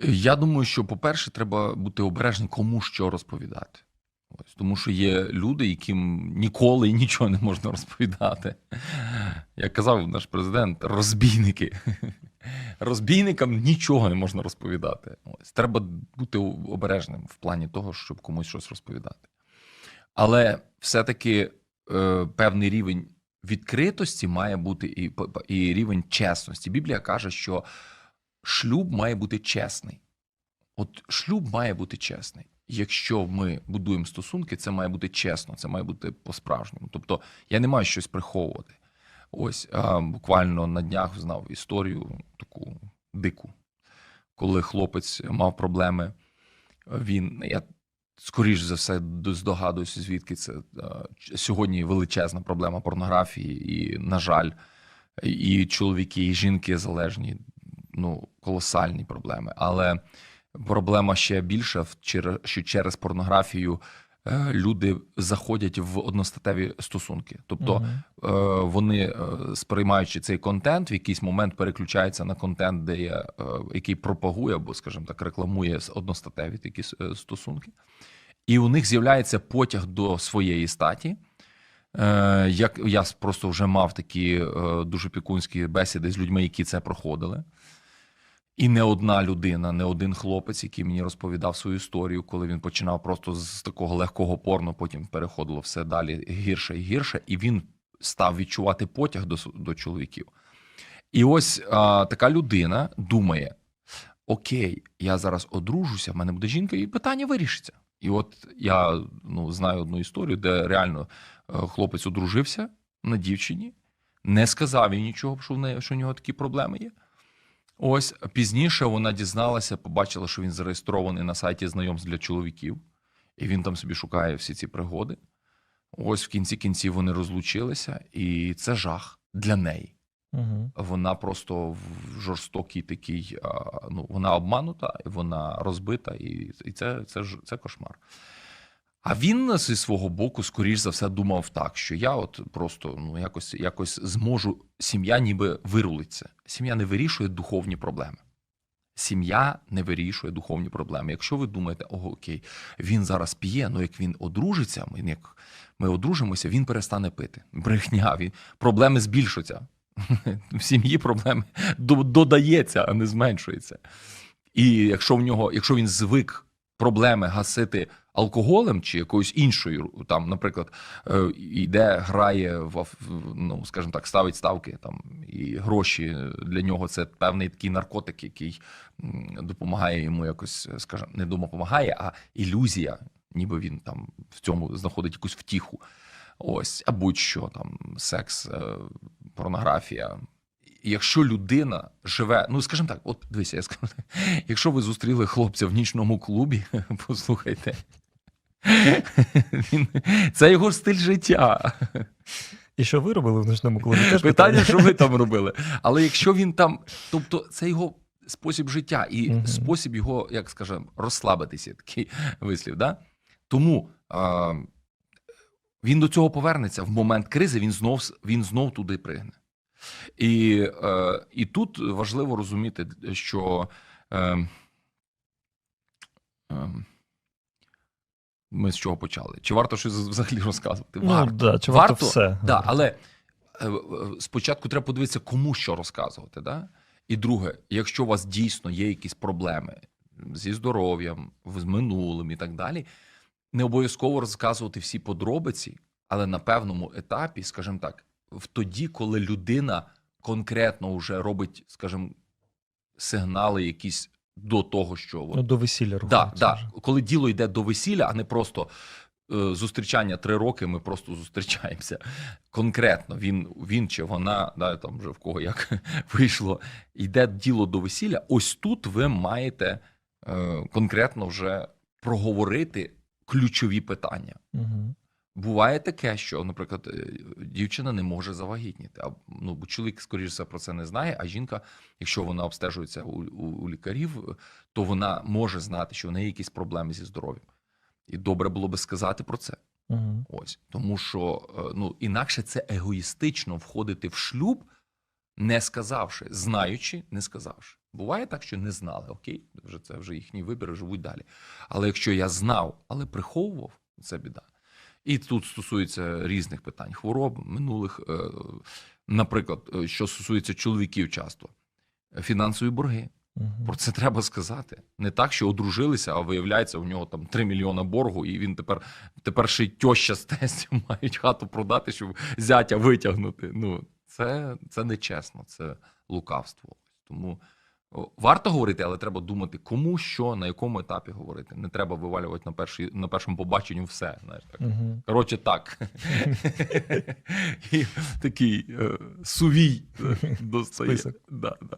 Я думаю, що, по-перше, треба бути обережним, кому що розповідати. Ось, тому що є люди, яким ніколи нічого не можна розповідати. Як казав наш президент, розбійники. Розбійникам нічого не можна розповідати. Ось, треба бути обережним в плані того, щоб комусь щось розповідати. Але все-таки е, певний рівень відкритості має бути і, і рівень чесності. Біблія каже, що шлюб має бути чесний. От шлюб має бути чесний. Якщо ми будуємо стосунки, це має бути чесно, це має бути по-справжньому. Тобто я не маю щось приховувати. Ось а, буквально на днях знав історію таку дику, коли хлопець мав проблеми. Він я скоріш за все здогадуюся, звідки це а, сьогодні величезна проблема порнографії, і, на жаль, і чоловіки, і жінки залежні. Ну, колосальні проблеми. Але проблема ще більша, що через порнографію е, люди заходять в одностатеві стосунки. Тобто uh вони, е, сприймаючи цей контент, в якийсь момент переключаються на контент, де є, який пропагує або, скажімо так, рекламує одностатеві такі стосунки. І у них з'являється потяг до своєї статі. Як я просто вже мав такі дуже пікунські бесіди з людьми, які це проходили. І не одна людина, не один хлопець, який мені розповідав свою історію, коли він починав просто з такого легкого порно, потім переходило все далі гірше і гірше, і він став відчувати потяг до до чоловіків. І ось а, така людина думає: Окей, я зараз одружуся, в мене буде жінка, і питання вирішиться. І от я ну, знаю одну історію, де реально е, хлопець одружився на дівчині, не сказав їй нічого, що в неї що в нього такі проблеми є. Ось пізніше вона дізналася, побачила, що він зареєстрований на сайті знайомств для чоловіків, і він там собі шукає всі ці пригоди. Ось в кінці кінців вони розлучилися, і це жах для неї. Угу. Вона просто в жорстокій такій, ну вона обманута, вона розбита, і і це, це, це кошмар. А він зі свого боку, скоріш за все, думав так, що я от просто ну якось якось зможу. Сім'я ніби вирулиться. Сім'я не вирішує духовні проблеми. Сім'я не вирішує духовні проблеми. Якщо ви думаєте, о, окей, він зараз п'є, ну як він одружиться, ми як ми одружимося, він перестане пити. Брехня, він проблеми збільшуються. В сім'ї проблеми додається, а не зменшується. І якщо в нього, якщо він звик проблеми гасити алкоголем чи якоюсь іншою, там, наприклад, е, йде, грає в ну, скажімо так, ставить ставки там і гроші для нього це певний такий наркотик, який допомагає йому якось, скажімо, не допомагає, а ілюзія, ніби він там в цьому знаходить якусь втіху. Ось, а будь-що там секс, е, Якщо людина живе, ну скажімо так, от дивіться, я скажу, якщо ви зустріли хлопця в нічному клубі, послухайте, він, це його стиль життя. І що ви робили в ночному клубі? Теж Питання, що ви там робили. Але якщо він там, тобто це його спосіб життя і Мгм. спосіб його, як скажемо, розслабитися, такий вислів. Да? Тому а, він до цього повернеться в момент кризи, він знов, він знов туди пригне. І, е, і тут важливо розуміти, що е, е, ми з чого почали? Чи варто щось взагалі розказувати? Ну, Варто. да, чи варто все? Да, але спочатку треба подивитися, кому що розказувати. Да? І друге, якщо у вас дійсно є якісь проблеми зі здоров'ям, з минулим і так далі, не обов'язково розказувати всі подробиці, але на певному етапі, скажімо так, в тоді, коли людина конкретно вже робить, скажімо, сигнали якісь до того, що Ну, до весілля да, да, коли діло йде до весілля, а не просто е, зустрічання три роки, ми просто зустрічаємося. Конкретно він, він чи вона, да, там вже в кого як вийшло, йде діло до весілля. Ось тут ви маєте е, конкретно вже проговорити ключові питання. Угу. Буває таке, що, наприклад, е, дівчина не може завагітніти. А ну бо чоловік, скоріш за про це не знає. А жінка, якщо вона обстежується у, у, у лікарів, то вона може знати, що в неї якісь проблеми зі здоров'ям. І добре було би сказати про це. Угу. Ось тому, що е, ну інакше це егоїстично входити в шлюб, не сказавши, знаючи, не сказавши. Буває так, що не знали, окей, вже це вже їхній вибір, живуть далі. Але якщо я знав, але приховував, це біда. І тут стосується різних питань: хвороб, минулих, е, наприклад, е, що стосується чоловіків часто, фінансові борги. Про це треба сказати. Не так, що одружилися, а виявляється, у нього там 3 мільйона боргу, і він тепер, тепер ще й тьоща з тестю мають хату продати, щоб зятя витягнути. Ну, це, це нечесно, це лукавство. Тому варто говорити, але треба думати, кому що, на якому етапі говорити. Не треба вивалювати на, першій, на першому побаченню все. Знаєш, так. Мгм. Коротше, так. І такий е, сувій е, достає. Да, да.